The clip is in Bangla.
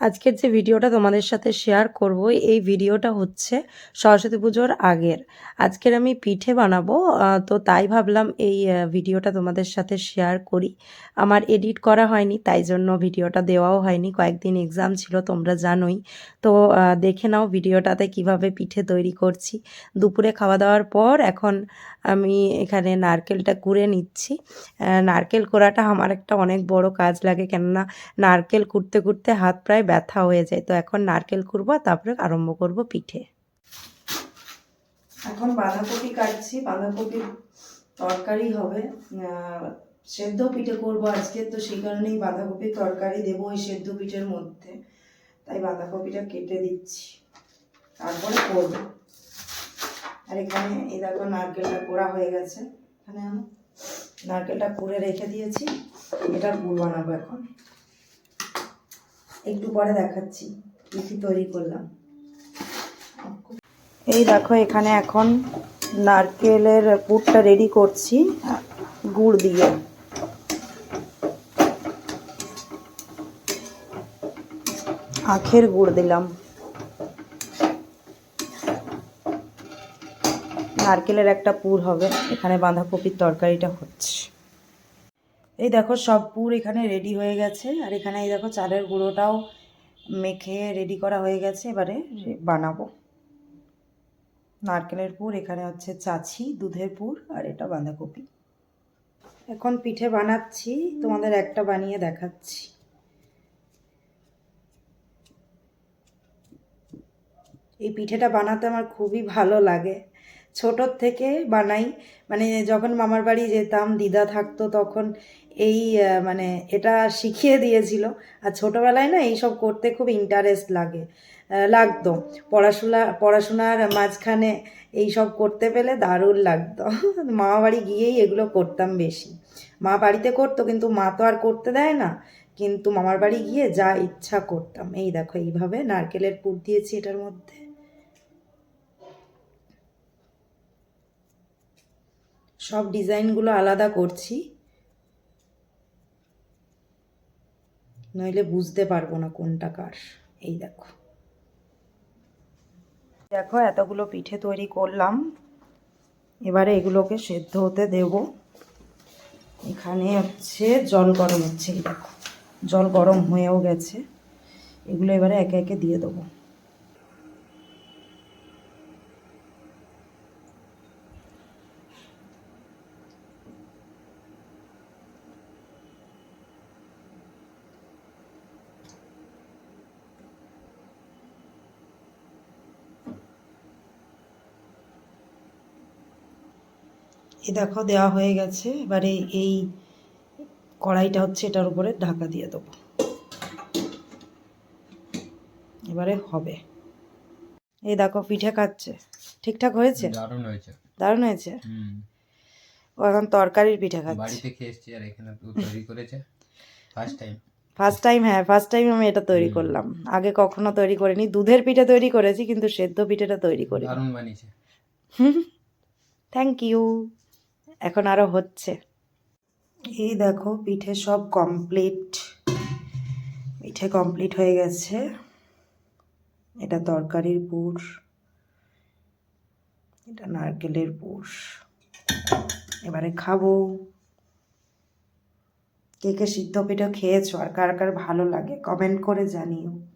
আজকের যে ভিডিওটা তোমাদের সাথে শেয়ার করব, এই ভিডিওটা হচ্ছে সরস্বতী পুজোর আগের। আজকের আমি পিঠে বানাবো তো তাই ভাবলাম এই ভিডিওটা তোমাদের সাথে শেয়ার করি। আমার এডিট করা হয়নি, তাই জন্য ভিডিওটা দেওয়াও হয়নি, কয়েকদিন এক্সাম ছিল, তোমরা জানোই। তো দেখে নাও ভিডিওটাতে কীভাবে পিঠে তৈরি করছি। দুপুরে খাওয়া দাওয়ার পর এখন আমি এখানে নারকেলটা কুড়ে নিচ্ছি। নারকেল কোড়াটা আমার একটা অনেক বড় কাজ লাগে, কেননা নারকেল কুড়তে কুড়তে হাত প্রায় ব্যথা হয়ে যায়। তো এখন নারকেল কুড়বো তারপরে আরম্ভ করব পিঠে। এখন বাঁধাকপি কাটছি। বাঁধাকপির তরকারি হবে। সেদ্ধ পিঠে করব আজকে, তো সেই কারণেই বাঁধাকপির তরকারি দেবো ওই সেদ্ধ পিঠের মধ্যে। তাই বাঁধাকপিটা কেটে দিচ্ছি। তারপরে করব। আর এখানে এই দেখো নারকেলটা কোড়া হয়ে গেছে। এখানে আমি নারকেলটা কুড়ে রেখে দিয়েছি। এটার গুড় বানাবো এখন। একটু পরে দেখাচ্ছি কী তৈরি করলাম। এই দেখো, এখানে এখন নারকেলের পুরটা রেডি করছি, গুড় দিয়ে। আখের গুড় দিলাম। নারকেলের একটা পুর হবে, এখানে বাঁধাকপির তরকারিটা হচ্ছে। এই দেখো সব পুর এখানে রেডি হয়ে গেছে, আর এখানে এই দেখো চালের গুঁড়োটাও মেখে রেডি করা হয়ে গেছে, এবারে বানাবো। নারকেলের পুর, এখানে হচ্ছে চাছি, দুধের পুর, আর এটা বাঁধাকপি। এখন পিঠে বানাচ্ছি, তোমাদের একটা বানিয়ে দেখাচ্ছি। এই পিঠেটা বানাতে আমার খুবই ভালো লাগে। ছোটোর থেকে বানাই। মানে যখন মামার বাড়ি যেতাম, দিদা থাকতো, তখন এই মানে এটা শিখিয়ে দিয়েছিল। আর ছোটোবেলায় না এইসব করতে খুব ইন্টারেস্ট লাগে লাগতো। পড়াশোনা পড়াশোনার মাঝখানে এই সব করতে পেলে দারুণ লাগতো। মামা বাড়ি গিয়েই এগুলো করতাম বেশি। মা বাড়িতে করতো, কিন্তু মা তো আর করতে দেয় না। কিন্তু মামার বাড়ি গিয়ে যা ইচ্ছা করতাম। এই দেখো, এইভাবে নারকেলের পুর দিয়েছি এটার মধ্যে। সব ডিজাইনগুলো আলাদা করছি। নইলে বুঝতে পারব না কোনটা কার। এই দেখো। দেখো, এতগুলো পিঠে তৈরি করলাম। এবারে এগুলোকে সেদ্ধ হতে দেব। এখানে হচ্ছে জল গরম হচ্ছে, এই দেখো। জল গরম হয়েও গেছে। এগুলো এবারে একে একে দিয়ে দেবো। এই দেখো দেওয়া হয়ে গেছে। এবারে এই কড়াইটা হচ্ছে এটার উপরে ঢাকা দিয়ে দেবো। এবারে হবে। এই দেখো পিঠে খাচ্ছে। ঠিকঠাক হয়েছে? দারুণ হয়েছে। দারুণ হয়েছে? ও এখন তরকারির পিঠে খাচ্ছে। বাড়িতে খেয়ে এসছি আর এখানে তৈরি করেছে। ফার্স্ট টাইম ফার্স্ট টাইম হ্যাঁ ফার্স্ট টাইম আমি এটা তৈরি করলাম। আগে কখনো তৈরি করিনি। দুধের পিঠে তৈরি করেছি কিন্তু সেদ্ধ পিঠেটা তৈরি করি দারুণ বানিয়েছে। থ্যাংক ইউ এখন আরও হচ্ছে। এই দেখো, পিঠে সব কমপ্লিট পিঠে কমপ্লিট হয়ে গেছে। এটা তরকারির পুর। এটা নারকেলের পুর। এবারে খাব। কে কে সিদ্ধ পিঠে খেয়েছো আর কার কার ভালো লাগে কমেন্ট করে জানিও।